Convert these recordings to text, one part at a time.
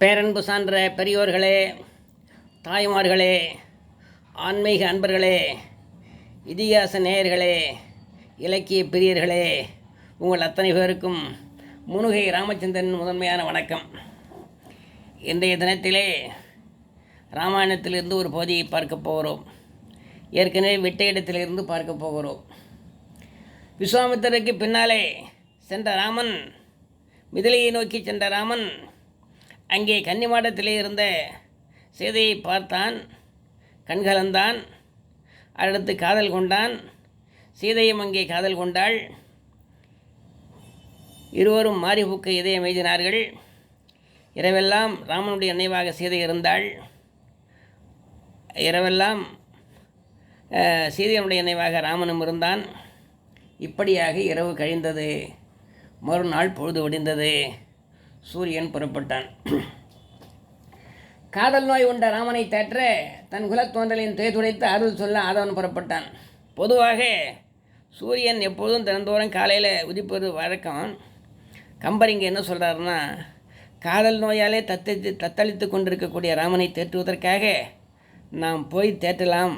பேரன்பு சான்ற பெரியோர்களே தாய்மார்களே ஆன்மீக அன்பர்களே இதிகாச நேயர்களே இலக்கிய பிரியர்களே உங்கள் அத்தனை பேருக்கும் முனுகை ராமச்சந்திரன் முதன்மையான வணக்கம். இன்றைய தினத்திலே ராமாயணத்திலிருந்து ஒரு பகுதியை பார்க்க போகிறோம். ஏற்கனவே விட்ட இடத்திலிருந்து பார்க்க போகிறோம். விஸ்வாமித்திரருக்கு பின்னாலே சென்ற ராமன் மிதிலையை நோக்கி சென்ற ராமன் அங்கே கன்னிமாடத்திலே இருந்த சீதையை பார்த்தான். கண்கலந்தான் அடுத்து காதல் கொண்டான். சீதையும் அங்கே காதல் கொண்டாள். இருவரும் மாரிபூக்க இதயம் எழுதினார்கள் இரவெல்லாம் ராமனுடைய நினைவாக சீதை இருந்தாள். இரவெல்லாம் சீதையனுடைய நினைவாக ராமனும் இருந்தான். இப்படியாக இரவு கழிந்தது. மறுநாள் பொழுது ஒடிந்தது. சூரியன் புறப்பட்டான். காதல் நோய் உண்ட ராமனை தேற்ற தன் குலத்தோன்றலின் துயத்துடைத்து அருள் சொல்ல ஆதவன் புறப்பட்டான். பொதுவாக சூரியன் எப்போதும் தினந்தோறும் காலையில் உதிப்பது வழக்கம். கம்பர் இங்கே என்ன சொல்கிறாருன்னா காதல் நோயாலே தத்தளித்து தத்தளித்து கொண்டிருக்கக்கூடிய ராமனை தேற்றுவதற்காக நாம் போய் தேற்றலாம்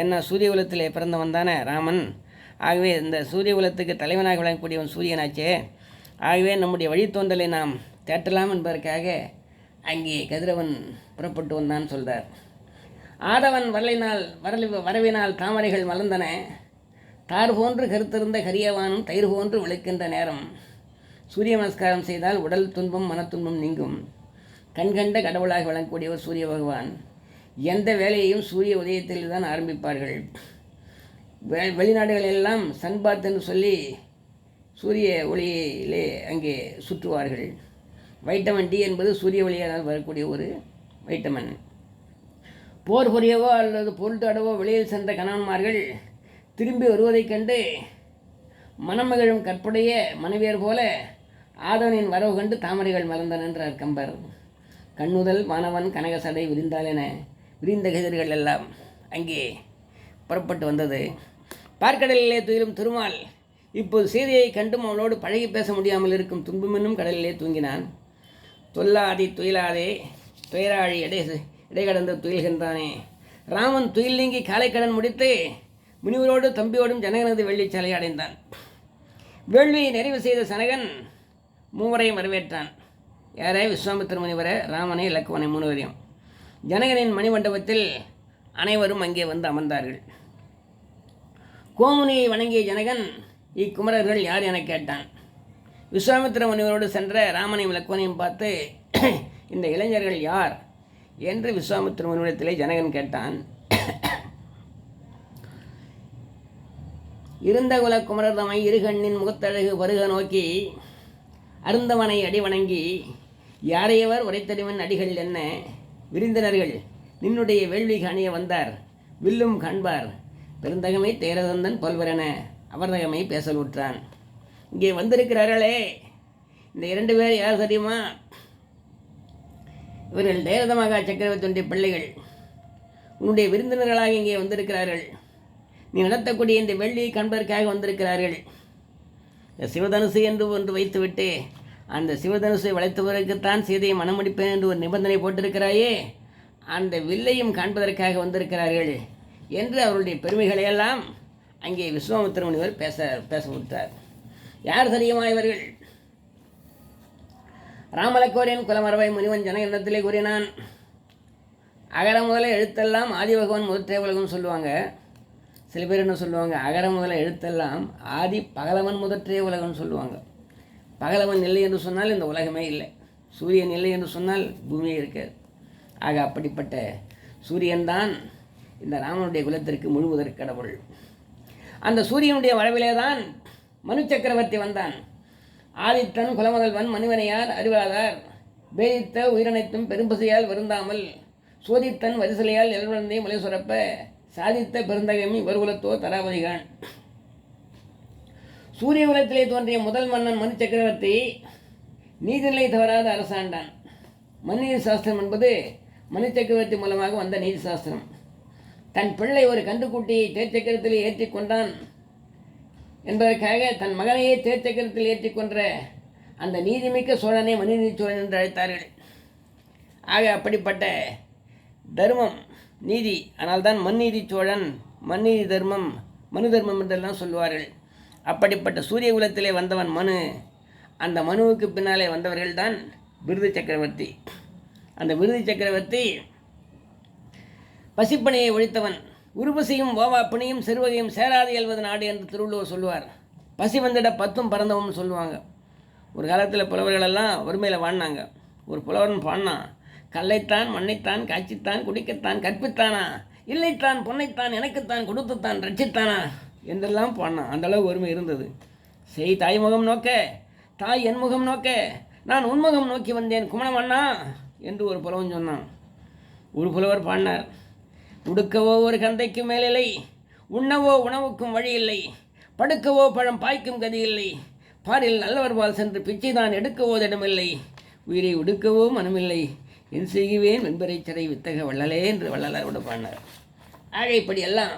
ஏன்னா சூரிய குலத்திலே பிறந்தவன் தானே ராமன். ஆகவே இந்த சூரிய குலத்துக்கு தலைவனாக விளங்கக்கூடியவன் சூரியனாச்சே. ஆகவே நம்முடைய வழித்தோன்றலை நாம் தேற்றலாம் என்பதற்காக அங்கே கதிரவன் புறப்பட்டு வந்தான் சொல்கிறார் ஆதவன் வரலினால் வரலி வரவினால் தாமரைகள் மலர்ந்தன. தார் போன்று கருத்திருந்த கரியவானும் தயிர் போன்று விளக்கின்ற நேரம். சூரிய நமஸ்காரம் செய்தால் உடல் துன்பம் மனத்துன்பம் நீங்கும். கண்கண்ட கடவுளாக விளங்கக்கூடியவர் சூரிய பகவான். எந்த வேலையையும் சூரிய உதயத்தில் தான் ஆரம்பிப்பார்கள். வெ வெளிநாடுகள் எல்லாம் சன்பாத் என்று சொல்லி சூரிய ஒளியிலே அங்கே சுற்றுவார்கள். வைட்டமின் டி என்பது சூரிய ஒளியால் வரக்கூடிய ஒரு வைட்டமின். போர் புரியவோ அல்லது பொருட்டாடவோ வெளியில் சென்ற கணவன்மார்கள் திரும்பி வருவதைக் கண்டு மனமகிழும் கற்புடைய மனைவியர் போல ஆதவனின் வரவு கண்டு தாமரைகள் மலர்ந்தன என்றார் கம்பர். கண்ணுதல் மாணவன் கனகசடை விரிந்தால் என விரிந்த கதிர்கள் எல்லாம் அங்கே புறப்பட்டு வந்தது. பார்க்கடலிலே துயிலும் திருமால் இப்போது சீதையை கண்டும் அவளோடு பழகி பேச முடியாமல் இருக்கும் துன்பமென்னும் கடலிலே தூங்கினான். தொல்லாதி துயிலாதே துயராழி இடை இடைகடந்து துயில்கின்றானே. ராமன் துயில் நீங்கி காலைக்கடன் முடித்து முனிவரோடு தம்பியோடும் ஜனகனது வெள்ளிச்சாலை அடைந்தான். வேள்வியை நிறைவு செய்த சனகன் மூவரையும் வரவேற்றான். யாரே விஸ்வாமித்திர முனிவரை ராமனை இலக்குவனை மூணுவரையும். ஜனகனின் மணிமண்டபத்தில் அனைவரும் அங்கே வந்து அமர்ந்தார்கள். கோமுனியை வணங்கிய ஜனகன் இக்குமரர்கள் யார் என கேட்டான். விஸ்வாமித்திர முனிவரோடு சென்ற ராமனையும் லக்குவனையும் பார்த்து இந்த இளைஞர்கள் யார்? என்று விஸ்வாமித்திர முனிவரிடத்திலே ஜனகன் கேட்டான். இருந்த குல குமரதமை இருகண்ணின் முகத்தழகு வருக நோக்கி அருந்தவனை அடி வணங்கி யாரையவர் உரைத்தடிவன் அடிகள் என்ன? விருந்தினர்கள் நின்னுடைய வேள்வி காணிய வந்தார் வில்லும் காண்பார் பெருந்தகமை தேரதந்தன் பல்வரென அவர்தகமை பேசலூற்றான். இங்கே வந்திருக்கிறார்களே. இந்த இரண்டு பேர் யார் தெரியுமா? இவர்கள் தேரதமகா சக்கரவர்த்தியுடைய பிள்ளைகள். உன்னுடைய விருந்தினர்களாக இங்கே வந்திருக்கிறார்கள். நீ நடத்தக்கூடிய இந்த வெள்ளியை காண்பதற்காக வந்திருக்கிறார்கள். இந்த சிவதனுசு என்று ஒன்று வைத்துவிட்டு அந்த சிவதனுசை வளைத்தவருக்குத்தான் சீதையை மனமுடிப்பேன் என்று ஒரு நிபந்தனை போட்டிருக்கிறாயே. அந்த வில்லையும் காண்பதற்காக வந்திருக்கிறார்கள் என்று அவருடைய பெருமைகளையெல்லாம் அங்கே விஸ்வாமித்திர முனிவர் பேச பேச விட்டார் யார் தெரியுமா இவர்கள்? ராமலக்கோரின் குலமரபை முனிவன் ஜனகண்டத்திலே கூறினான். அகர முதல எழுத்தெல்லாம் ஆதி பகவான் முதற்றே உலகம் சொல்லுவாங்க. சில பேர் என்ன சொல்லுவாங்க? அகர முதல எழுத்தெல்லாம் ஆதி பகலவன் முதற்றே உலகம்னு சொல்லுவாங்க. பகலவன் இல்லை என்று சொன்னால் இந்த உலகமே இல்லை. சூரியன் இல்லை என்று சொன்னால் பூமியே இருக்காது. ஆக அப்படிப்பட்ட சூரியன்தான் இந்த ராமனுடைய குலத்திற்கு முழுவதற்கு கடவுள். அந்த சூரியனுடைய வரவிலே தான் மனு சக்கரவர்த்தி வந்தான். ஆதித்தன் குலமுதல்வன் மனுவனையார் அறிவாதார். பேதித்த உயிரனைத்தும் பெரும்பசையால் வருந்தாமல் சோதித்தன் வரிசலையால் எல்வந்தை மலை சுரப்ப சாதித்த பெருந்தகமி வருகுலத்தோ தராபதிகான். சூரிய குலத்திலே தோன்றிய முதல் மன்னன் மனு சக்கரவர்த்தி நீதிநிலை தவறாத அரசாண்டான். மன்னிதி சாஸ்திரம் என்பது மனு சக்கரவர்த்தி மூலமாக வந்த நீதி சாஸ்திரம். தன் பிள்ளை ஒரு கன்றுக்குட்டியை தேர்ச்சக்கரத்தில் ஏற்றி கொண்டான். என்பதற்காக தன் மகனையே தேர்ச்சக்கரத்தில் ஏற்றிக்கொன்ற அந்த நீதிமிக்க சோழனை மனுநீதி சோழன் என்று அழைத்தார்கள். ஆக அப்படிப்பட்ட தர்மம் நீதி ஆனால்தான் மந்நீதி சோழன் மந்நீதி தர்மம் மனு தர்மம் என்றெல்லாம் சொல்வார்கள் அப்படிப்பட்ட சூரிய குலத்திலே வந்தவன் மனு அந்த மனுவுக்கு பின்னாலே வந்தவர்கள்தான் விருது சக்கரவர்த்தி. அந்த விருது சக்கரவர்த்தி பசிப்பணியை ஒழித்தவன். உருபசியும் ஓவாப்பணியும் சிறுவகையும் சேராது எழுவது நாடு என்று திருவள்ளுவர் சொல்லுவார். பசி வந்திட பத்தும் பறந்தவன் சொல்லுவாங்க. ஒரு காலத்தில் புலவர்களெல்லாம் வறுமையில் வாழ்னாங்க ஒரு புலவன் பாடினான் கல்லைத்தான் மண்ணைத்தான் காய்ச்சித்தான் குடிக்கத்தான் கற்பித்தானா? இல்லைத்தான் பொன்னைத்தான் எனக்குத்தான் கொடுத்துத்தான் ரட்சித்தானா? என்றெல்லாம் பாடினான். அந்த ஒருமை இருந்தது. செய் தாய்முகம் நோக்க தாய் என் முகம் நோக்க நான் உன்முகம் நோக்கி வந்தேன் குமணமண்ணா என்று ஒரு புலவன் சொன்னான். ஒரு புலவர் பாடினார். உடுக்கவோ ஒரு கந்தைக்கு மேலில்லை உண்ணவோ உணவுக்கும் வழி இல்லை படுக்கவோ பழம் பாய்க்கும் கதி இல்லை பாரில் நல்லவர் பால் சென்று பிச்சை தான் எடுக்கவோ இடமில்லை உயிரை உடுக்கவோ மனமில்லை என் செய்குவேன் வெண்பரை சிறை வித்தக வள்ளலே என்று வள்ளலாரோடு பாடினார். ஆக இப்படி எல்லாம்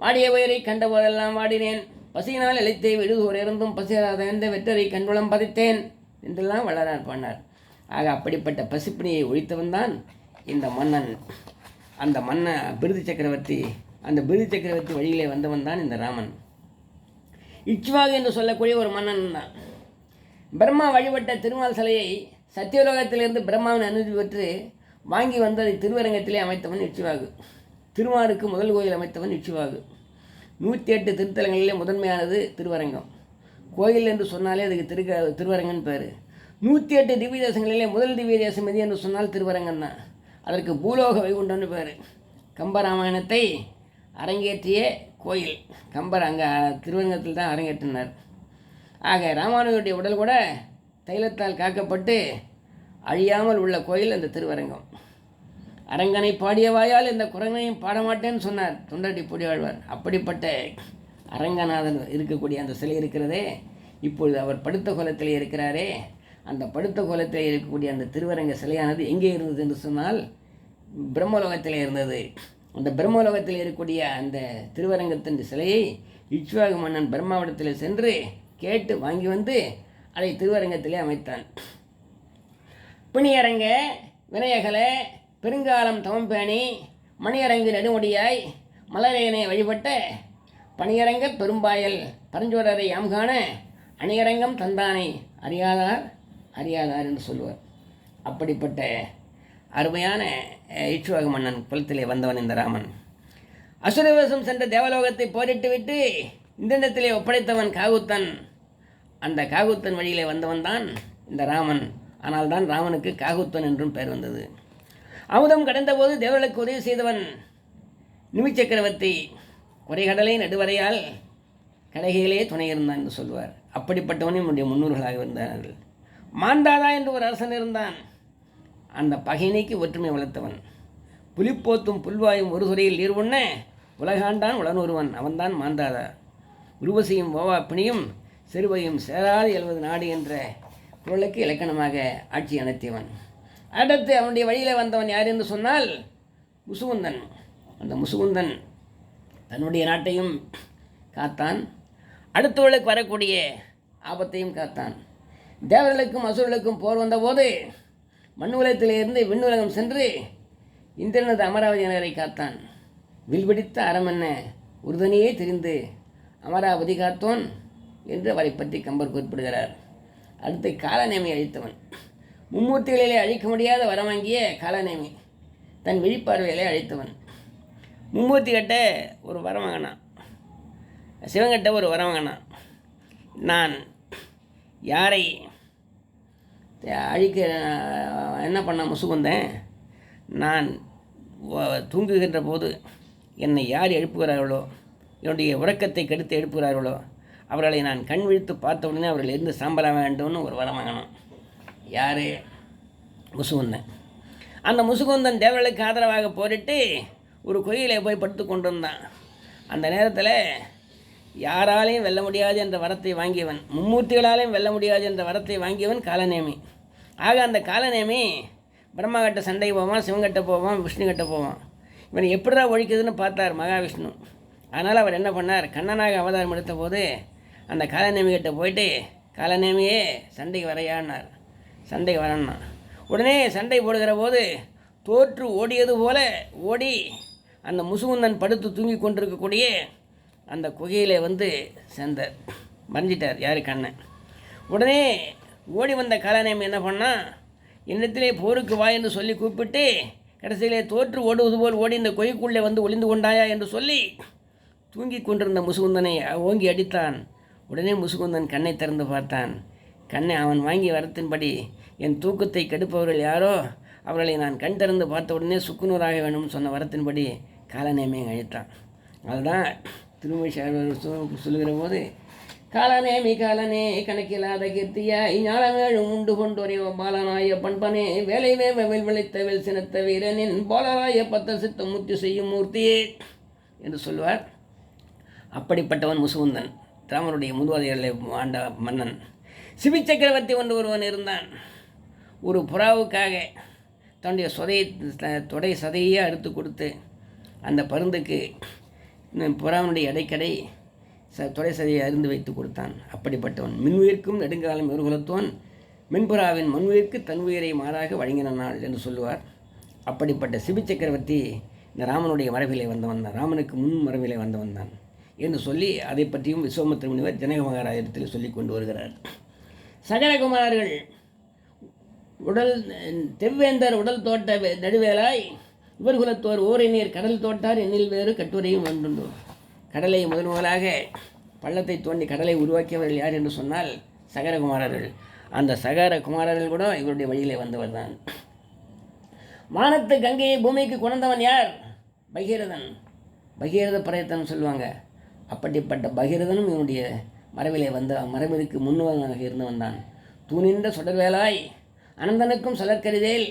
வாடிய உயிரை கண்ட போதெல்லாம் வாடினேன். பசியினால் இழைத்தே விடுதோர் இருந்தும் பசியாத எந்த வெற்றரை கண்டுளம் பதித்தேன் என்றெல்லாம் வள்ளலார் பாடினார். ஆக அப்படிப்பட்ட பசிப்பினியை ஒழித்தவன் தான் இந்த மன்னன். அந்த மன்ன பிருது சக்கரவர்த்தி அந்த பிருது சக்கரவர்த்தி வழியிலே வந்தவன் தான் இந்த ராமன். இச்வாகு என்று சொல்லக்கூடிய ஒரு மன்னன் தான். பிரம்மா வழிபட்ட திருமால் சிலையை சத்தியலோகத்திலிருந்து பிரம்மாவின் அனுமதி பெற்று வாங்கி வந்து அதை திருவரங்கத்திலே அமைத்தவன் இச்சுவாகு திருமாருக்கு முதல் கோயில் அமைத்தவன் இச்சுவாகு நூற்றி எட்டு திருத்தலங்களிலே முதன்மையானது திருவரங்கம். கோயில் என்று சொன்னாலே அதுக்கு திருக்க திருவரங்கன் பேர். நூற்றி எட்டு திவ்ய தேசங்களிலே முதல் திவ்ய தேசம் எது என்று சொன்னால் திருவரங்கம் தான். அதற்கு பூலோக வைகுண்டம்னு பேர். கம்பராமாயணத்தை அரங்கேற்றிய கோயில். கம்பர் அங்கே திருவரங்கத்தில் தான் அரங்கேற்றினார். ஆக ராமானுஜருடைய உடல் கூட தைலத்தால் காக்கப்பட்டு அழியாமல் உள்ள கோயில் அந்த திருவரங்கம். அரங்கனை பாடியவாயால் இந்த குரங்கனையும் பாடமாட்டேன்னு சொன்னார் தொண்டடி பொடியாழ்வார் அப்படிப்பட்ட அரங்கநாதன் இருக்கக்கூடிய அந்த சிலை இருக்கிறதே இப்பொழுது அவர் படுத்த குலத்திலே இருக்கிறாரே அந்த படுத்த கோலத்தில் இருக்கக்கூடிய அந்த திருவரங்க சிலையானது எங்கே இருந்தது என்று சொன்னால் பிரம்மலோகத்தில் இருந்தது. அந்த பிரம்மலோகத்தில் இருக்கக்கூடிய அந்த திருவரங்கத்தின் சிலையை இச்வாகு மன்னன் பிரம்மாவிடத்தில் சென்று கேட்டு வாங்கி வந்து அதை திருவரங்கத்திலே அமைத்தான். பிணியரங்க வினயகல பெருங்காலம் தவம்பேணி மணியரங்கு நெடுமுடியாய் மலரையனை வழிபட்ட பணியரங்க பெரும்பாயல் பரஞ்சோடரை யாம் காண அணியரங்கம் தந்தானை அறியாதார். அறியாதார் என்று சொல்லுவார். அப்படிப்பட்ட அருமையான இச்சுவாக மன்னன் குலத்திலே வந்தவன் இந்த ராமன். அசுரவேசம் சென்ற தேவலோகத்தை போரிட்டு விட்டு இந்திரத்திலே ஒப்படைத்தவன் காகுத்தன். அந்த காகுத்தன் வழியிலே வந்தவன் தான் இந்த ராமன். ஆனால் தான் ராமனுக்கு காகுத்தன் என்றும் பெயர் வந்தது. அமுதம் கடந்தபோது தேவர்களுக்கு உதவி செய்தவன் நிமிச்சக்கரவர்த்தி குறைகடலை நடுவரையால் கடைகையிலே துணை இருந்தான் என்று சொல்வார். அப்படிப்பட்டவனே நம்முடைய முன்னோர்களாக இருந்தார்கள். மாந்தாதா என்று ஒரு அரசன் இருந்தான். அந்த பகைனைக்கு ஒற்றுமை வளர்த்தவன். புலிப்போத்தும் புல்வாயும் ஒரு துறையில் நீர் உண்ண உலகாண்டான் உளனொருவன் அவன்தான் மாந்தாதா உருவசியும் ஓவா பிணியும் சிறுவையும் சேராது எழுவது நாடு என்ற குரலுக்கு இலக்கணமாக ஆட்சி அணைத்தவன். அடுத்து அவனுடைய வழியில் வந்தவன் யார் என்று சொன்னால் முசுகுந்தன். அந்த முசுகுந்தன் தன்னுடைய நாட்டையும் காத்தான். அடுத்தவர்களுக்கு வரக்கூடிய ஆபத்தையும் காத்தான். தேவர்களுக்கும் அசுரர்களுக்கும் போர் வந்தபோது மண்ணுலகத்திலிருந்து விண்ணுலகம் சென்று இந்திரனது அமராவதி நகரை காத்தான். வில்பிடித்த அறமென்ன உறுதுணையே தெரிந்து அமராவதி காத்தோன் என்று அவரை பற்றி கம்பர் குறிப்பிடுகிறார். அடுத்து காலநேமி அழித்தவன். மும்மூர்த்திகளிலே அழிக்க முடியாத வரம் வாங்கிய காலநேமி தன் விழிப்பார்வையிலே அழித்தவன். மும்மூர்த்தி கட்ட ஒரு வரம் வாங்கினான். சிவங்கிட்ட ஒரு வரம் வாங்கினான். நான் யாரை? அழிக்க என்ன பண்ண முசுகுந்தேன்? நான் தூங்குகின்ற போது என்னை யார் எழுப்புகிறார்களோ என்னுடைய உறக்கத்தை கெடுத்து எழுப்புகிறார்களோ அவர்களை நான் கண் விழித்து பார்த்த உடனே அவர்கள் இருந்து சாம்பல வேண்டும்னு ஒரு வரம் வாங்கணும். யார்? முசுகுந்தன். அந்த முசுகுந்தன் தேவர்களுக்கு ஆதரவாக போரிட்டு ஒரு கோயிலை போய் படுத்து கொண்டிருந்தான். அந்த நேரத்தில் யாராலையும் வெல்ல முடியாது என்ற வரத்தை வாங்கியவன். மும்மூர்த்திகளாலையும் வெல்ல முடியாது என்ற வரத்தை வாங்கியவன் காலநேமி. ஆக அந்த காலநேமி பிரம்மா கட்ட சண்டை போவான் சிவங்கட்ட போவான் விஷ்ணு கிட்ட போவான். இவன் எப்படிடா ஒழிக்குதுன்னு பார்த்தார் மகாவிஷ்ணு. அதனால் அவர் என்ன பண்ணார்? கண்ணனாக அவதாரம் எடுத்த போது அந்த காலநேமி கிட்ட போயிட்டு காலநேமியே சண்டைக்கு வரையான்னார். சண்டைக்கு வரேன்னா. உடனே சண்டை போடுகிற போது தோற்று ஓடியது போல ஓடி அந்த முசுகுந்தன் படுத்து தூங்கி கொண்டிருக்கக்கூடிய அந்த குகையில் வந்து சேர்ந்தார் மறைஞ்சிட்டார். யார்? கண்ணன். உடனே ஓடி வந்த காலநேமி என்ன பண்ணால் என்னத்திலே போருக்கு வா என்று சொல்லி கூப்பிட்டு கடைசியிலே தோற்று ஓடுவது போல் ஓடி இந்த கொய்க்குள்ளே வந்து ஒளிந்து கொண்டாயா என்று சொல்லி தூங்கிக் கொண்டிருந்த முசுகுந்தனை ஓங்கி அடித்தான். உடனே முசுகுந்தன் கண்ணை திறந்து பார்த்தான். கண்ணை அவன் வாங்கி வரத்தின்படி என் தூக்கத்தை கெடுப்பவர்கள் யாரோ அவர்களை நான் கண் திறந்து பார்த்த உடனே சுக்குநூறாக வேணும்னு சொன்ன வரத்தின்படி காலநேமையை அழித்தான். அதுதான் திருமணி சொல்லுகிற போது காலநேமி காலனே கணக்கில்லாத கீர்த்தியாய் ஞானமேழும் உண்டு கொண்டோரே பாலனாய பண்பனே வேலை வேவ வெல் விளைத்த வெல் சினத்த வீரனின் போலராய பத்த சித்த முத்தி செய்யும் மூர்த்தியே என்று சொல்வார். அப்படிப்பட்டவன் முசுகுந்தன் ராமருடைய முதுவாதிகளை ஆண்ட மன்னன். சிபி சக்கரவர்த்தி ஒன்று ஒருவன் இருந்தான். ஒரு புறாவுக்காக தன்னுடைய சொதையை தொடை சதையே அறுத்து கொடுத்து அந்த பருந்துக்கு புறாவினுடைய இடைக்கடை ச துறை சதையை அருந்து வைத்து கொடுத்தான். அப்படிப்பட்டவன் மின்னுயிர்க்கும் நெடுங்காலம் எதிர்கொலத்தோன் மின்புறாவின் மண்ணுயிர்க்கு தன் உயிரை மாறாக வழங்கின நாள் என்று சொல்லுவார். அப்படிப்பட்ட சிபி சக்கரவர்த்தி இந்த ராமனுடைய மரபிலே வந்தவன் தான் ராமனுக்கு முன் மரபிலே வந்தவன் தான் என்று சொல்லி அதை பற்றியும் விஸ்வமத்திர முனிவர் ஜனக மகாராஜத்தில் சொல்லி கொண்டு வருகிறார். சகரகுமாரர்கள் உடல் தெவ்வேந்தர் உடல் தோட்ட வே- நடுவேலாய் இவர் குலத்தோர் ஓரை கடல் தோட்டார் எண்ணில் வேறு கட்டுரையும் வந்துள்ளோம் கடலை முதன் முதலாக பள்ளத்தை தோண்டி கடலை உருவாக்கியவர்கள் யார் என்று சொன்னால் சகரகுமாரர்கள். அந்த சகர குமாரர்கள் கூட இவருடைய வழியிலே வந்தவர் தான் வானத்து கங்கையை பூமிக்கு கொண்டவன் யார்? பகீரதன். பகீரத பிரயத்தனம் சொல்லுவாங்க. அப்படிப்பட்ட பகீரதனும் இவனுடைய மரபிலே வந்த மரபிற்கு முன்னுவனாக இருந்தவன் தான் தூணின்ற சுடர்வேலாய் அனந்தனுக்கும் சுழற்கரிதேல்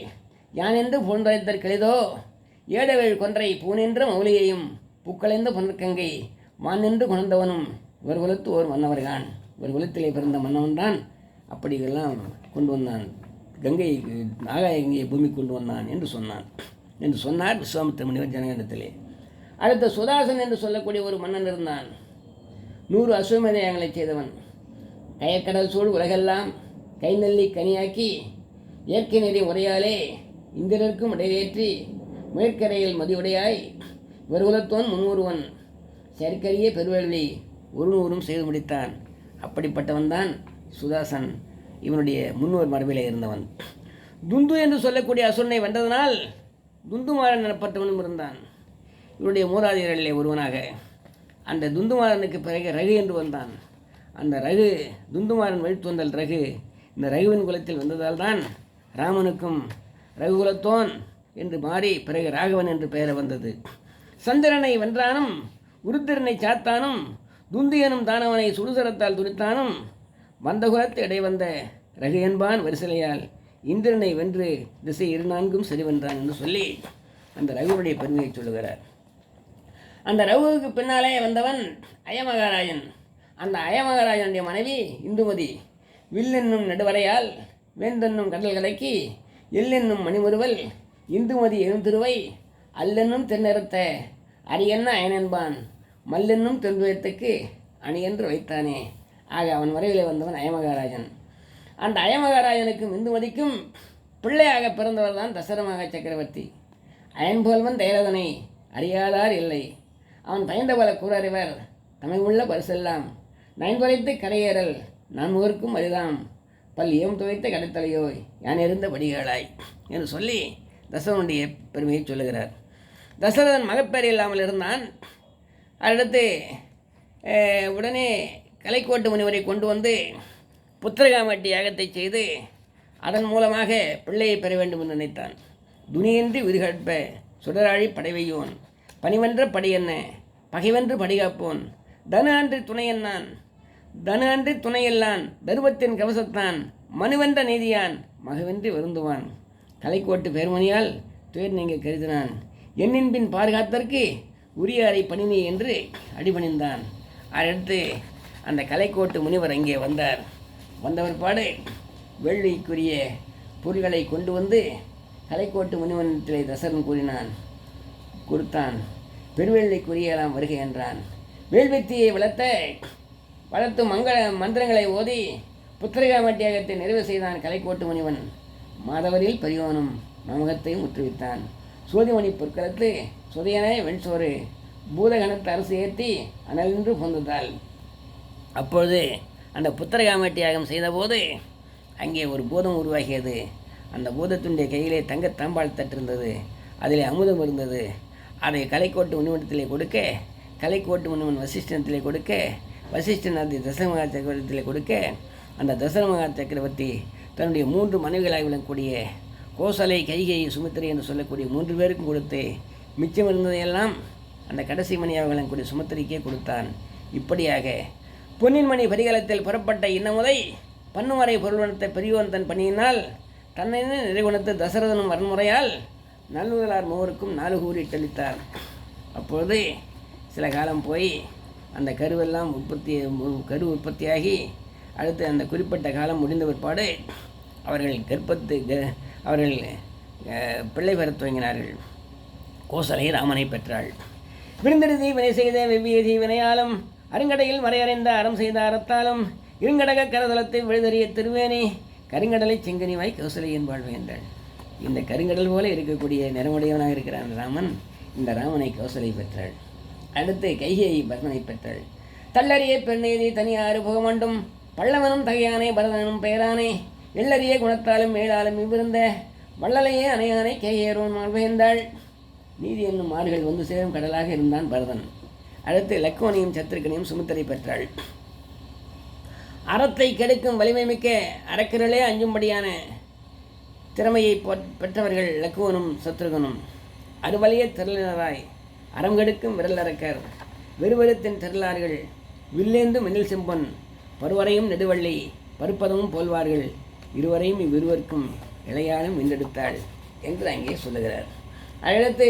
யான் என்று போன்றதற் ஏடவேள் கொன்றை பூனின்ற மௌலியையும் பூக்களைந்த புனர்கங்கை மான் நின்று குணர்ந்தவனும் இவர் குலத்து ஓர் மன்னவர்கான் இவர் குலத்திலே பிறந்த மன்னவன் தான் அப்படியெல்லாம் கொண்டு வந்தான். கங்கை நாகாயங்கையை கங்கையை பூமி கொண்டு வந்தான் என்று சொன்னான். என்று சொன்னார் விஸ்வாமித்திர முனிவர் ஜனகண்டத்திலே அடுத்த சுதாசன் என்று சொல்லக்கூடிய ஒரு மன்னன் இருந்தான். நூறு அசுவமேதயங்களை செய்தவன். கயக்கடல் சூழ் உலகெல்லாம் கை நெல்லி கனியாக்கி இயற்கை நெறி உரையாலே இந்திரருக்கும் இடையேற்றி மேற்கரையில் மதிவுடையாய் வருகுலத்தோன் முன்னூறுவன். செயற்கரிய பெருவேள்வி ஒரு நூறும் செய்து முடித்தான். அப்படிப்பட்டவன் தான் சுதாசன். இவனுடைய முன்னோர் மரபிலே இருந்தவன். துந்து என்று சொல்லக்கூடிய அசுரனை வென்றதனால் துந்துமாறன் எனப்பட்டவனும் இருந்தான். இவருடைய மூதாதையர்களிலே ஒருவனாக. அந்த துந்துமாறனுக்கு பிறகு ரகு என்று வந்தான். அந்த ரகு துந்துமாறன் வழித்தோன்றல் ரகு. இந்த ரகுவின் குலத்தில் வந்ததால் தான் ராமனுக்கும் ரகுகுலத்தோன் என்று மாறி பிறகு ராகவன் என்று பெயர் வந்தது. சந்திரனை வென்றானும் உருத்திரனை சாத்தானும் துந்தியனும் தானவனை சுடுசரத்தால் துடித்தானும் வந்தகுலத்து இடைவந்த ரகு என்பான் வரிசலையால் இந்திரனை வென்று திசை இரு நான்கும் சரிவென்றான் என்று சொல்லி அந்த ரகுவுடைய பெருமையை சொல்லுகிறார். அந்த ரகுவுக்கு பின்னாலே வந்தவன் அயமகாராஜன் அந்த அயமகாராஜனுடைய மனைவி இந்துமதி. வில்லென்னும் நடுவரையால் வேந்தென்னும் கடல் கலக்கி எல்லென்னும் மணிமுறுவல் இந்துமதி எழுந்திருவை. அல்லென்னும் தென்னிறத்த அரியன்ன அயனென்பான்? மல்லென்னும் தென்துயத்துக்கு அணியென்று வைத்தானே. ஆக அவன் வரையிலே வந்தவன் அயமகாராஜன். அந்த அயமகாராஜனுக்கும் இந்துமதிக்கும் பிள்ளையாக பிறந்தவர் தான் தசரமாக சக்கரவர்த்தி. அயன்போல்வன் தைரதனை அறியாதார் இல்லை. அவன் பயந்த பல கூறறிவர் தமிழ்வுள்ள பரிசெல்லாம். நயன்குறைத்து கரையேறல். நான் ஊருக்கும் அரிதாம் பல் ஏம் துவைத்த கடைத்தலையோய். யான் இருந்த படிகளாய் என்று சொல்லி தசரனுடைய பெருமையை சொல்லுகிறார். தசரதன் மகப்பேறு இல்லாமல் இருந்தான். அடுத்து உடனே கலைக்கோட்டு முனிவரை கொண்டு வந்து புத்திரகாமட்டி யாகத்தை செய்து அதன் மூலமாக பிள்ளையை பெற வேண்டும் என்று நினைத்தான். துணியின்றி உயிர்கற்ப சுடராழி படைவையோன் பணிவென்ற படி என்ன பகைவென்று படிகாப்போன் தனு அன்று துணையன்னான் தனு அன்று துணையல்லான் தருவத்தின் கவசத்தான் மனுவென்ற நீதியான் மகவென்று வருந்துவான். கலைக்கோட்டு பெருமணியால் துயர் நீங்க கருதினான். எண்ணின் பின் பாதுகாத்தற்கு அறை பணினி என்று அடிபணிந்தான். அடுத்து அந்த கலைக்கோட்டு முனிவர் அங்கே வந்தார். வந்தவர் பாடு வெள்ளிக்குரிய பொருள்களை கொண்டு வந்து கலைக்கோட்டு முனிவனத்திலே தசரன் கூறினான். கொடுத்தான். பெருவெள்ளிக்குரியலாம் வருகை என்றான். வேள்வெத்தியை வளர்த்த வளர்த்து மங்கள மந்திரங்களை ஓதி புத்திரகாமட்டியாகத்தை நிறைவு செய்தான் கலைக்கோட்டு முனிவன். மாதவரில் பெரியவனும் மமகத்தையும் முற்றுவித்தான் சோதிமணி பொற்களத்து சுதையனே வெண்சோறு பூதகணத்து அரசு ஏற்றி அனலின்று பொந்ததால். அப்பொழுது அந்த புத்திரகாமட்டி யாகம் செய்தபோது அங்கே ஒரு பூதம் உருவாகியது. அந்த பூதத்தினுடைய கையிலே தங்க தாம்பாள் தட்டிருந்தது. அதில் அமுதம் இருந்தது. அதை கலைக்கோட்டு முனிவனத்திலே கொடுக்க கலைக்கோட்டு முனிவன் வசிஷ்டனத்திலே கொடுக்க வசிஷ்டன் அதை தசரமகா சக்கரவர்த்தியிலே கொடுக்க அந்த தசரமகா சக்கரவர்த்தி தன்னுடைய மூன்று மனைவிகளாக விளங்கக்கூடிய கோசலை கைகை சுமித்திரை என்று சொல்லக்கூடிய மூன்று பேருக்கும் கொடுத்து மிச்சம் இருந்ததையெல்லாம் அந்த கடைசி மணியாக விளங்கக்கூடிய சுமத்திரிக்கே கொடுத்தான். இப்படியாக பொன்னின் மணி பரிகாலத்தில் புறப்பட்ட இன்னமுதை பன்னுமறை பொருள்வனத்தை பெரியவன் தன் பணியினால் தன்னை நிறைவனத்து தசரதனும் வரன்முறையால் நல்லுதலார் மூவருக்கும் நாலு கூறி தெளித்தார் அப்பொழுது சில காலம் போய் அந்த கருவெல்லாம் உற்பத்தி கரு உற்பத்தியாகி அடுத்து அந்த குறிப்பிட்ட காலம் முடிந்த பிற்பாடு அவர்கள் கர்ப்பத்து க- அவர்கள் பிள்ளை பெற துவங்கினார்கள். கோசலை ராமனை பெற்றாள். விருந்தெடுதி வினை செய்த வெவ்விய தீவினையாலும் அருங்கடையில் மறையறைந்த அறம் செய்த அறத்தாலும் இருங்கடக கரதளத்தை விழுதறிய திருவேணி கருங்கடலை செங்கனிவாய் கௌசலையின் வாழ்வேந்தாள் இந்த கருங்கடல் போல இருக்கக்கூடிய நிறமுடையவனாக இருக்கிறான் ராமன். இந்த ராமனை கௌசலை பெற்றாள். அடுத்து கைகையை பத்மனை பெற்றாள். தள்ளறிய பெண்ணெய்தி தனியாறு புகமண்டும் பல்லவனும் தகையானே பரதனும் பெயரானே எள்ளறிய குணத்தாலும் மேலாலும் இவ்விருந்த வள்ளலையே அணையானை கேயேறுவன் வாழ்வேந்தாள் நீதி என்னும் மாடுகள் வந்து சேரும் கடலாக இருந்தான் பரதன். அடுத்து லக்குவனையும் சத்திருக்கனையும் சுமித்தரை பெற்றாள். அறத்தை கெடுக்கும் வலிமை மிக்க அறக்கிறளே அஞ்சும்படியான திறமையை பெற்றவர்கள் லக்குவனும் சத்ருகனும். அறுவலைய திரளினராய் அறம் கெடுக்கும் விரல் அரக்கர் வெறுவெறுத்தின் திரளார்கள் வில்லேந்து மின்னல் செம்பன் பருவரையும் நெடுவள்ளி பருப்பதமும் போல்வார்கள். இருவரையும் இவ்விருவருக்கும் இளையாளம் வென்றெடுத்தாள் என்று அங்கே சொல்லுகிறார். அடுத்து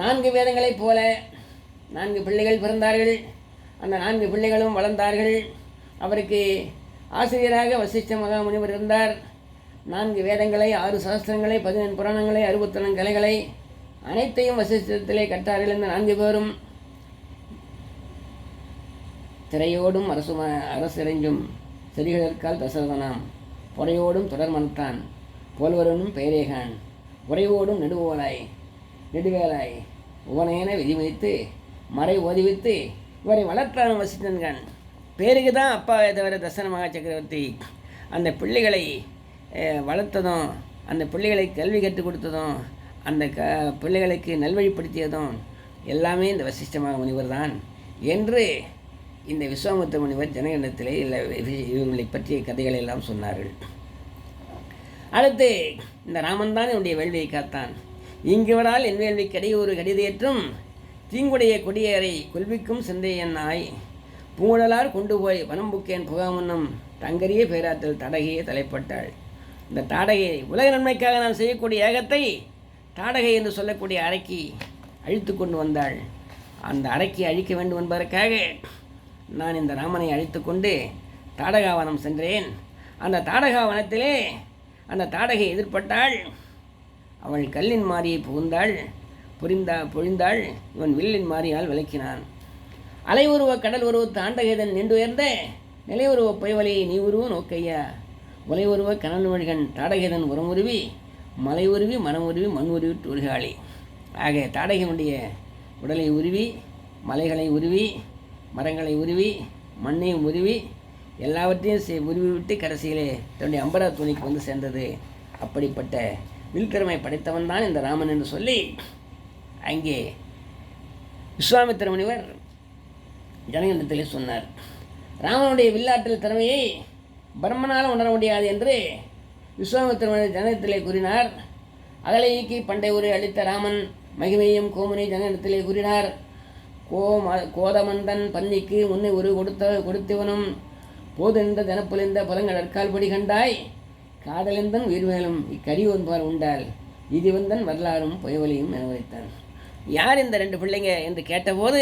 நான்கு வேதங்களைப் போல நான்கு பிள்ளைகள் பிறந்தார்கள். அந்த நான்கு பிள்ளைகளும் வளர்ந்தார்கள். அவருக்கு ஆசிரியராக வசிஷ்ட மகாமுனிவர் இருந்தார். நான்கு வேதங்களை ஆறு சாஸ்திரங்களை பதினெண் புராணங்களை அறுபத்தொன்னு கலைகளை அனைத்தையும் வசிஷ்டத்திலே கற்றார்கள். இந்த நான்கு பேரும் திரையோடும் அரசு அரசறிஞ்சும் செடிகளற்கால் தசரதனாம். பொறையோடும் தொடர் மனத்தான். போல்வரனும் பெயரேகான். உறைவோடும் நெடுவோலாய் நெடுவேலாய் உவனேன விதிமதித்து மறை ஓதிவித்து இவரை வளர்த்தான் வசித்தன்கண் பேருக்கு தான் அப்பாவை தவிர தசன மகா சக்கரவர்த்தி அந்த பிள்ளைகளை வளர்த்ததும் அந்த பிள்ளைகளை கல்வி கற்றுக் கொடுத்ததும் அந்த க பிள்ளைகளுக்கு நல்வழிப்படுத்தியதும் எல்லாமே இந்த வசிஷ்டமாக முனிவர் தான் என்று இந்த விஸ்வாமித்திர முனிவர் ஜனகண்டத்திலே இல்லை இவங்களை பற்றிய கதைகளை எல்லாம் சொன்னார்கள். அடுத்து இந்த ராமன் தான் என்னுடைய வேள்வியை காத்தான். இங்குவரால் என் வேள்வி கடையூறு கடிதேற்றும் தீங்குடைய கொடியேறை கொல்விக்கும் சிந்தையன் ஆய் பூடலார் கொண்டு போய் வனம்புக்கேன் புகாமன்னும் தங்கரிய பேராற்றல் தடகையே தலைப்பட்டாள். இந்த தாடகை உலக நன்மைக்காக நான் செய்யக்கூடிய ஏகத்தை தாடகை என்று சொல்லக்கூடிய அரைக்கி அழித்து கொண்டு வந்தாள். அந்த அரைக்கி அழிக்க வேண்டும் என்பதற்காக நான் இந்த ராமனை அழைத்து கொண்டு தாடகாவனம் சென்றேன். அந்த தாடகாவனத்திலே அந்த தாடகை எதிர்பட்டாள் அவள் கல்லின் மாறியை புகுந்தாள் புரிந்தா பொழிந்தாள் இவன் வில்லின் மாறியால் விளக்கினான். அலை உருவ கடல் உருவ தாண்டகேதன் நின்று உயர்ந்த நிலை உருவ புயவலையை நீ உருவ நோக்கையா? உலை உருவ கணன் மொழிகன் தாடகதன் உரமுருவி மலை உருவி மனம் உருவி மண் உருவி டூர்காளி ஆக தாடகனுடைய உடலை உருவி மலைகளை உருவி மரங்களை உருவி மண்ணையும் உருவி எல்லாவற்றையும் உருவி விட்டு கடைசியிலே தன்னுடைய அம்பரா துணிக்கு வந்து சேர்ந்தது. அப்படிப்பட்ட வில்திறமை படைத்தவன் தான் இந்த ராமன் என்று சொல்லி அங்கே விஸ்வாமித்திர முனிவர் ஜனகண்டத்திலே சொன்னார். ராமனுடைய வில்லாற்றல் திறமையை பிரம்மனால் உணர முடியாது என்று விஸ்வாமித்திர முனிவர் ஜனகத்திலே கூறினார். அகலை நீக்கி பண்டை ஊரை அளித்த ராமன் மகிமையும் கோமனை ஜனகத்திலே கூறினார். கோம கோதமந்தன் பன்னிக்கு முன்னே ஒரு கொடுத்த கொடுத்தவனும் போதென்ற ஜனப்புலிந்த புலங்கடற்கால் படி கண்டாய். காதலந்தன் உயிர்வேலும் இக்கரி ஒன்பார் உண்டால் இதுவந்தன் வரலாறும் புயவலியும் என வைத்தான் யார் இந்த ரெண்டு பிள்ளைங்க என்று கேட்டபோது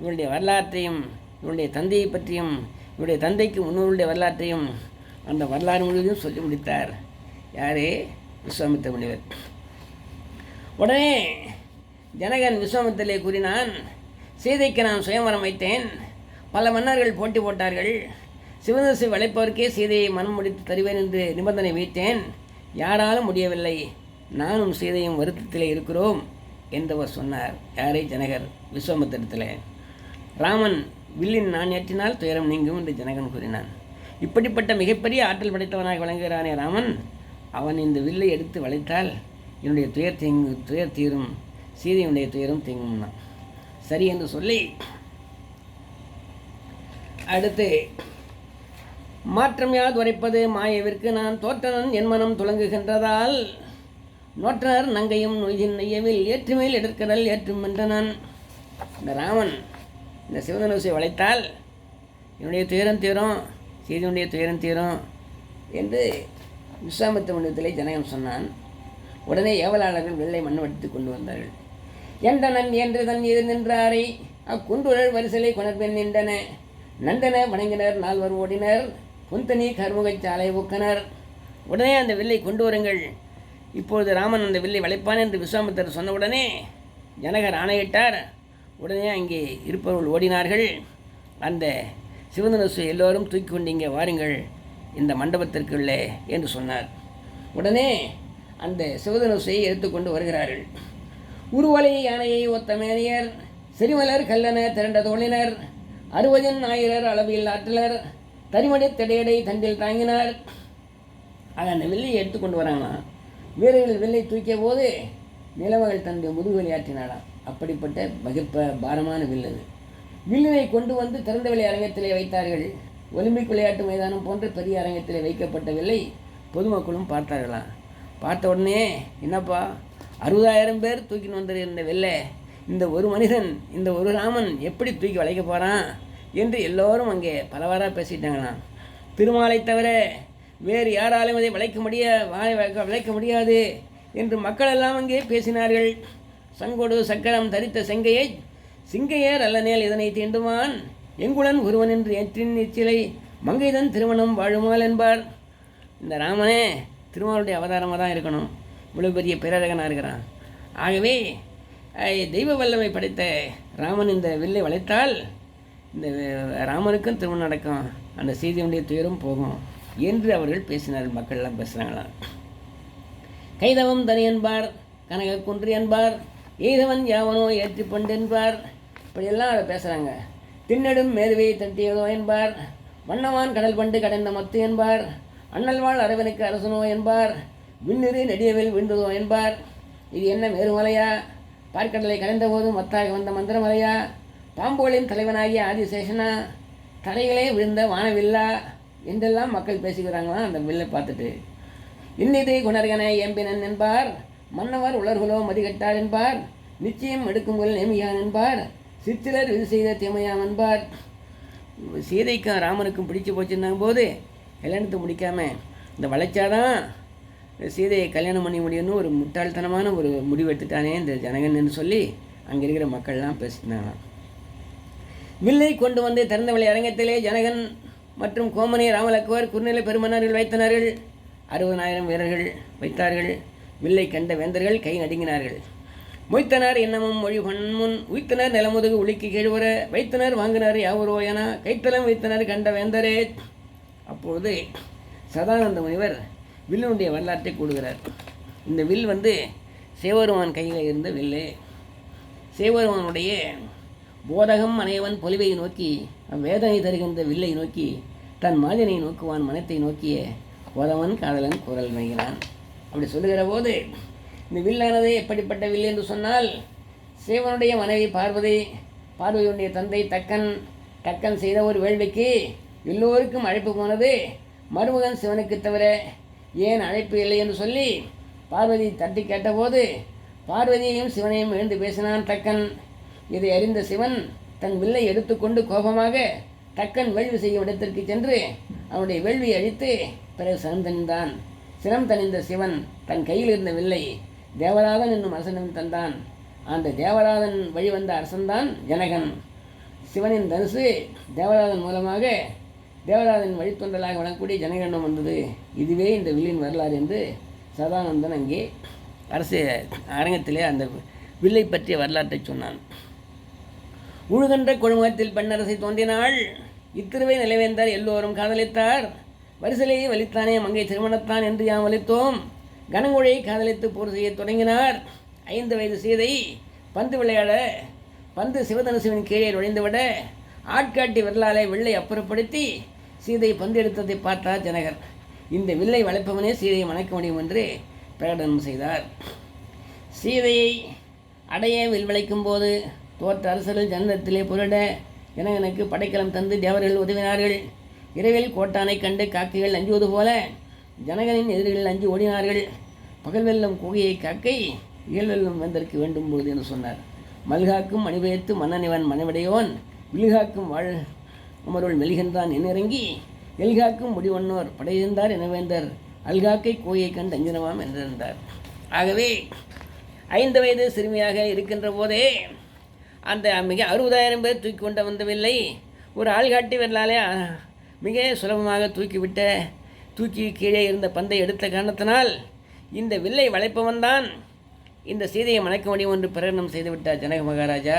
இவருடைய வரலாற்றையும் இவருடைய தந்தையை பற்றியும் இவருடைய தந்தைக்கு முன்னோருடைய வரலாற்றையும் அந்த வரலாறு முழுவதும் சொல்லி முடித்தார். யாரே? விஸ்வாமித்த முனிவர் உடனே ஜனகன் விஸ்வாமித்திரலே கூறினான் சீதைக்கு நான் சுயமரம் வைத்தேன். பல மன்னர்கள் போட்டி போட்டார்கள். சிவதசை வளைப்பவர்க்கே சீதையை மனம் முடித்து தருவேன் என்று நிபந்தனை வைத்தேன். யாராலும் முடியவில்லை. நானும் சீதையும் வருத்தத்தில் இருக்கிறோம் என்றவர் சொன்னார். யாரை? ஜனகர். விஸ்வாமித்திரத்தில். ராமன் வில்லின் நான் ஏற்றினால் துயரம் நீங்கும் என்று ஜனகன் கூறினான். இப்படிப்பட்ட மிகப்பெரிய ஆற்றல் படைத்தவனாக விளங்குகிறானே ராமன். அவன் இந்த வில்லை எடுத்து வளைத்தால் என்னுடைய துயர் தீங்கு துயர் தீரும். சீதையுடைய துயரம் தான் சரி என்று சொல்லி அடுத்து மாற்றம் யாது உரைப்பது மாயவிற்கு நான் தோற்றனன் என் மனம் துளங்குகின்றதால் நோற்றனர் நங்கையும் நொய்தின் நெய்யவில் ஏற்றுமேல் எடுக்கடல் ஏற்றும் என்றனன் இந்த ராமன் இந்த சிவதனுசை வளைத்தால் என்னுடைய துயரம் தீரும் சீதனுடைய துயரம் தீரும் என்று விஸ்வாமித்த மண்டலத்திலே ஜனகம் சொன்னான். உடனே ஏவலாளர்கள் வெள்ளை மண்ணு வடித்து கொண்டு வந்தார்கள். என்றனன் என்று தன் எதிர் நின்றாரை? அக்குன்றுழல் வரிசலை கொணர்பெண் நின்றன. நந்தன வணங்கினர் நால்வர் ஓடினர். புந்தனி கருமுகச் சாலை ஊக்கனர். உடனே அந்த வில்லை கொண்டு வருங்கள். இப்பொழுது ராமன் அந்த வில்லை வளைப்பான் என்று விஸ்வாமித்தர் சொன்ன உடனே ஜனகர் ஆணையிட்டார். உடனே அங்கே இருப்பவர்கள் ஓடினார்கள். அந்த சிவந்தனசு எல்லோரும் தூக்கி கொண்டு இங்கே வாருங்கள். இந்த மண்டபத்திற்குள்ளே என்று சொன்னார். உடனே அந்த சிவதனுசையை எடுத்துக்கொண்டு வருகிறார்கள். உருவலை யானையை ஒத்த மேனியர் சிறுமலர் கல்லன திரண்ட தோழினர் அறுபதின் ஆயிரர் அளவில் ஆற்றலர் தரிமடை தடையடை தண்டில் தாங்கினார். ஆக அந்த வில்லையை எடுத்துக்கொண்டு வராங்களாம். வீரர்கள் வில்லை தூக்கிய போது நிலமகள் தன்னுடைய முதுகுவலி ஆற்றினாளாம். அப்படிப்பட்ட மிகப்ப பாரமான வில்லது வில்லினை கொண்டு வந்து திறந்த வெளி அரங்கத்திலே வைத்தார்கள். ஒலிம்பிக் விளையாட்டு மைதானம் போன்ற பெரிய அரங்கத்திலே வைக்கப்பட்ட வில்லை பொதுமக்களும் பார்த்தார்களாம். பார்த்த உடனே என்னப்பா அறுபதாயிரம் பேர் தூக்கின்னு வந்திருந்த வெள்ளை இந்த ஒரு மனிதன் இந்த ஒரு ராமன் எப்படி தூக்கி வளைக்க போகிறான் என்று எல்லோரும் அங்கே பலவாராக பேசிட்டாங்களாம். திருமாலை தவிர வேறு யாராலும் இதை வளைக்க முடிய வாழை வளைக்க- வளைக்க முடியாது என்று மக்கள் எல்லாம் அங்கே பேசினார்கள். சங்கொடு சக்கரம் தரித்த செங்கையை சிங்கையர் அல்லனேல் இதனை தீண்டுவான். எங்குடன் ஒருவன் என்று ஏற்றின் இச்சிலை மங்கைதன் திருமணம் வாழுமால் என்பார். இந்த ராமனே திருமாவளுடைய அவதாரமாக தான் இருக்கணும். இவ்வளோ பெரிய பேரழகனாக இருக்கிறான். ஆகவே அஹ், தெய்வ வல்லமை படைத்த ராமன் இந்த வில்லை வளைத்தால் இந்த ராமனுக்கும் திருமணம் நடக்கும். அந்த செய்தியுடைய துயரும் போகும் என்று அவர்கள் பேசினார்கள். மக்கள்லாம் பேசுகிறாங்களாம் கைதவம் தனி என்பார் கனக குன்று என்பார் எய்தவன் யாவனோ ஏற்றி என்பார். இப்படியெல்லாம் அவர் பேசுகிறாங்க தின்னடும் மேருவையை தட்டியதோ என்பார். வண்ணவான் கடல் பண்டு கடந்த மத்து என்பார். அண்ணல்வாழ் அரவனுக்கு அரசனோ என்பார். விண்ணிறு நெடியவில் விழுந்ததோ என்பார். இது என்ன மேருமலையா? பார்க்கடலை கடைந்த போதும் மத்தாக வந்த மந்திரமலையா? பாம்போலின் தலைவனாகிய ஆதிசேஷனா? தலைகளே விழுந்த வானவில்லா? என்றெல்லாம் மக்கள் பேசிக்கிறாங்களாம் அந்த வில்லை பார்த்துட்டு. இன்னிதை குணர்கனை எம்பினன் என்பார். மன்னவர் உலர்களோ மதிகட்டார் என்பார். நிச்சயம் எடுக்கும் முதல் நேமியான் என்பார். சித்திரர் இது செய்த தீமையாம் என்பார். சீதைக்கும் ராமனுக்கும் பிடிச்சு போச்சுருந்தாங்க போது கல்யாணத்தை முடிக்காமல் இந்த வளைச்சாதான் சீதையை கல்யாணம் பண்ணி முடியும்னு ஒரு முட்டாள்தனமான ஒரு முடிவு எடுத்துட்டானே இந்த ஜனகன்னு சொல்லி அங்கே இருக்கிற மக்கள்லாம் பேசினாங்களாம் வில்லை கொண்டு வந்து திறந்தவெளி அரங்கத்திலே ஜனகன் மற்றும் கோமனி ராமலக்குவர் குறுநிலை பெருமன்னர்கள் வைத்தனர்கள் அறுபதாயிரம் வீரர்கள் வைத்தார்கள். வில்லை கண்ட வேந்தர்கள் கை நடுங்கினார்கள். மொய்த்தனர் இன்னமும் மொழி முன் உய்த்தனர் நிலமுதுகு உலுக்கி கீழ்வர வைத்தனர் வாங்கினார் யாவரோ என கைத்தலம் வைத்தனர் கண்ட வேந்தரே. அப்பொழுது சதானந்த முனிவர் வில்லினுடைய வரலாற்றை கூடுகிறார் இந்த வில் வந்து சேவருமான் கையில் இருந்த வில்லு. சேவருமானுடைய போதகம் அனைவன் பொலிவை நோக்கி வேதனை தருகின்ற வில்லை நோக்கி தன் மாதினை நோக்குவான் மனத்தை நோக்கிய உதவன் காதலன் குரல் மைகிறான் அப்படி சொல்லுகிற போது இந்த வில்லானது எப்படிப்பட்ட வில் என்று சொன்னால் சிவனுடைய மனைவி பார்வதி பார்வதியுடைய தந்தை தக்கன் தக்கன் செய்த ஒரு வேள்விக்கு எல்லோருக்கும் அழைப்பு போனது மருமகன் சிவனுக்கு தவிர ஏன் அழைப்பு இல்லை என்று சொல்லி பார்வதி தட்டி கேட்டபோது பார்வதியையும் சிவனையும் எழுந்து பேசினான் தக்கன். இதை அறிந்த சிவன் தன் வில்லை எடுத்துக்கொண்டு கோபமாக டக்கன் வேள்வி செய்யும் இடத்திற்கு சென்று அவனுடைய வேள்வியை அழித்து பிறகு சினம் தனிந்தான் சினம் தணிந்த சிவன் தன் கையில் இருந்த வில்லை தேவராதன் என்னும் அரசனிடம் தந்தான். அந்த தேவராதன் வழிவந்த அரசன்தான் ஜனகன். சிவனின் தனுசு தேவராதன் மூலமாக தேவராதன் வழித்தொண்டலாக வழங்கக்கூடிய ஜனகண்டம் வந்தது. இதுவே இந்த வில்லின் வரலாறு என்று சதானந்தன் அங்கே அரசு அரங்கத்திலே அந்த வில்லை பற்றிய வரலாற்றை சொன்னான். உழுகின்ற கொழுமுகத்தில் பெண்ணரசை தோன்றினாள். இத்திருவை நிலைவேந்தார் எல்லோரும் காதலித்தார். வரிசலையை வலித்தானே மங்கை திருமணத்தான் என்று யாம் வலித்தோம். கனங்குழையை காதலித்து போர் செய்ய தொடங்கினார். ஐந்து வயது சீதை பந்து விளையாட பந்து சிவதனுசுவின் கீழே நுழைந்துவிட ஆட்காட்டி விரலாலே வெள்ளை அப்புறப்படுத்தி சீதை பந்து எடுத்ததை பார்த்தார் ஜனகர். இந்த வில்லை வளைப்பவனே சீதையை மணக்க முடியும் என்று பிரகடனம் செய்தார். சீதையை அடைய வில் விளைக்கும் போது தோற்ற அரசர்கள் ஜனனத்திலே புரட ஜனகனுக்கு படைக்கலம் தந்து தேவர்கள் உதவினார்கள். இரவில் கோட்டானை கண்டு காக்கைகள் அஞ்சுவது போல ஜனகனின் எதிரிகள் அஞ்சு ஓடினார்கள். பகல் வெல்லும் குகையை காக்கை இயல்வெல்லும் வந்தற்கு வேண்டும் பொழுது என்று சொன்னார். மல்காக்கும் மணிபெயர்த்து மன்னனிவன் மனைவிடையோன் விழுகாக்கும் வாழ் அமருள் மெலிகின்றான் என்னிறங்கி எல்காக்கும் முடிவன்னோர் படையிருந்தார் எனவேந்தர் அல்காக்கை கோயை கண்டு அஞ்சனமாம் என்றிருந்தார். ஆகவே ஐந்து வயது சிறுமியாக இருக்கின்ற போதே அந்த மிக அறுபதாயிரம் பேர் தூக்கி கொண்டு வந்தவில்லை. ஒரு ஆள்காட்டி வரலாலே மிக சுலபமாக தூக்கிவிட்ட தூக்கி கீழே இருந்த பந்தை எடுத்த காரணத்தினால் இந்த வில்லை வளைப்பவன் தான் இந்த சீதையை மணக்க முடியும் என்று பிரகடனம் செய்துவிட்டார் ஜனக மகாராஜா.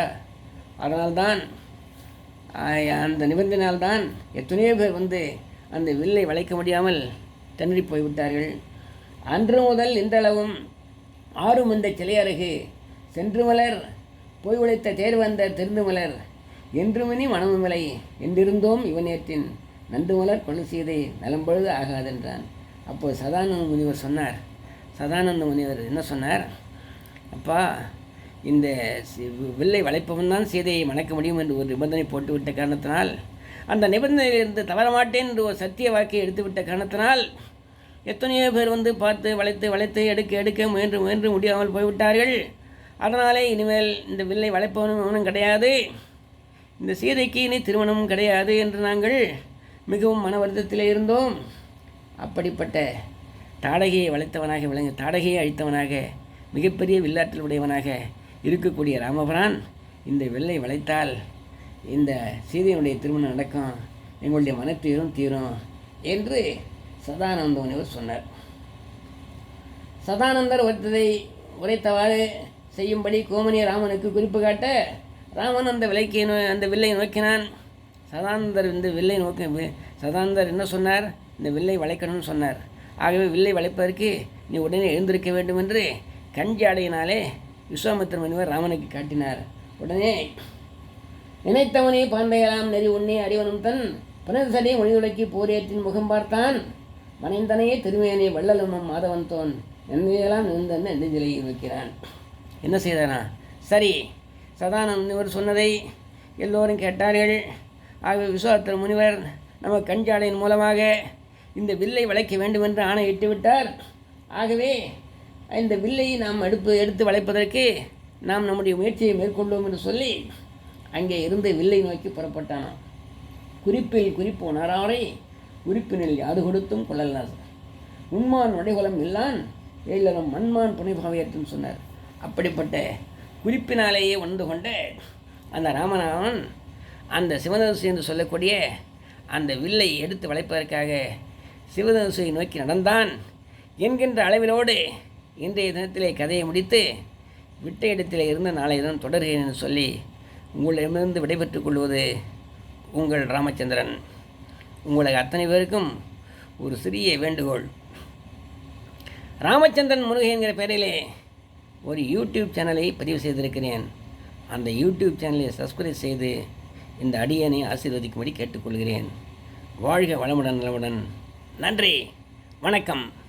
அதனால்தான் அந்த நிபந்தனையால்தான் எத்தனையோ பேர் வந்து அந்த வில்லை வளைக்க முடியாமல் திணறி போய்விட்டார்கள். அன்று முதல் இன்றளவும் ஆறும் இந்த சிலை அருகு சென்று மலர் போய் உழைத்த தேர் வந்த திருந்து மலர் என்றுமணி மனமுமில்லை என்றிருந்தோம் இவனேற்றின் நன்று மலர் கொண்டு செய்தை நலம்பொழுது ஆகாதென்றான். அப்போது சதானந்த முனிவர் சொன்னார். சதானந்த முனிவர் என்ன சொன்னார்? அப்பா இந்த வில்லை வளைப்பவன் தான் சீதையை மணக்க முடியும் என்று ஒரு நிபந்தனை போட்டுவிட்ட காரணத்தினால் அந்த நிபந்தனையிலிருந்து தவறமாட்டேன் என்று ஒரு சத்திய வாக்கை எடுத்துவிட்ட காரணத்தினால் எத்தனையோ பேர் வந்து பார்த்து வளைத்து வளைத்து எடுக்க எடுக்க முயன்று முயன்று முடியாமல் போய்விட்டார்கள். அதனாலே இனிமேல் இந்த வில்லை வளைப்பவனும் அவனும் கிடையாது. இந்த சீதைக்கு இனி திருமணமும் கிடையாது என்று நாங்கள் மிகவும் மன வருத்தத்திலே இருந்தோம். அப்படிப்பட்ட தாடகையை வளைத்தவனாக விளங்க தாடகையை அழித்தவனாக மிகப்பெரிய வில்லாற்றல் உடையவனாக இருக்கக்கூடிய ராமபிரான் இந்த வெள்ளை வளைத்தால் இந்த சீதையினுடைய திருமணம் நடக்கும். எங்களுடைய மனத்தீரும் தீரும் என்று சதானந்த முனிவர் சொன்னார். சதானந்தர் ஒருத்ததை உரைத்தவாறு செய்யும்படி கோமனி ராமனுக்கு குறிப்பு காட்ட ராமன் அந்த விலைக்கு அந்த வில்லை நோக்கினான். சதானந்தர் இந்த வில்லை நோக்கி சதானந்தர் என்ன சொன்னார்? இந்த வில்லை வளைக்கணும்னு சொன்னார். ஆகவே வில்லை வளைப்பதற்கு நீ உடனே எழுந்திருக்க வேண்டும் என்று கஞ்சாடையினாலே விஸ்வாமித்திர முனிவர் ராமனுக்கு காட்டினார். உடனே நினைத்தவனே பாண்டையலாம் நெறி உன்னே அறிவனும் தன் பிறந்தடி மொழியுலக்கி போரேற்றின் முகம் பார்த்தான். மனைந்தனையே திருமையனே வள்ளலனும் மாதவன் தோன். என்னையெல்லாம் நின்றன்னு நெஞ்சிலை வைக்கிறான் என்ன செய்தானா? சரி சதானந்த முனிவர் சொன்னதை எல்லோரும் கேட்டார்கள். ஆகவே விஸ்வாத்திர முனிவர் நம்ம கஞ்சாலையின் மூலமாக இந்த வில்லை வளைக்க வேண்டும் என்று ஆணையிட்டு விட்டார். ஆகவே இந்த வில்லை நாம் எடுப்பு எடுத்து வளைப்பதற்கு நாம் நம்முடைய முயற்சியை மேற்கொண்டோம் என்று சொல்லி அங்கே இருந்து வில்லை நோக்கி புறப்பட்டானாம் குறிப்பில் குறிப்பு உணராரை உறுப்பினில் யாது கொடுத்தும் கொள்ளலாம் உண்மான் உடைகுலம் இல்லான் ஏழரும் மண்மான் புனைபாவையற்றும் சொன்னார். அப்படிப்பட்ட குறிப்பினாலேயே உணர்ந்து கொண்ட அந்த ராமநாதன் அந்த சிவதனுசு என்று சொல்லக்கூடிய அந்த வில்லை எடுத்து வளைப்பதற்காக சிவதனுசை நோக்கி நடந்தான் என்கின்ற அளவிலோடு இன்றைய தினத்திலே கதையை முடித்து விட்ட இடத்தில் இருந்து நாளைய தினம் தொடர்கிறேன் என்று சொல்லி உங்களிடமிருந்து விடைபெற்றுக் கொள்வது உங்கள் ராமச்சந்திரன். உங்களுக்கு அத்தனை பேருக்கும் ஒரு சிறிய வேண்டுகோள். ராமச்சந்திரன் முருகை என்கிற பெயரிலே ஒரு யூடியூப் சேனலை பதிவு செய்திருக்கிறேன். அந்த யூடியூப் சேனலை சப்ஸ்கிரைப் செய்து இந்த அடியனை ஆசீர்வதிக்கும்படி கேட்டுக்கொள்கிறேன். வாழ்க வளமுடன் நலமுடன். நன்றி. வணக்கம்.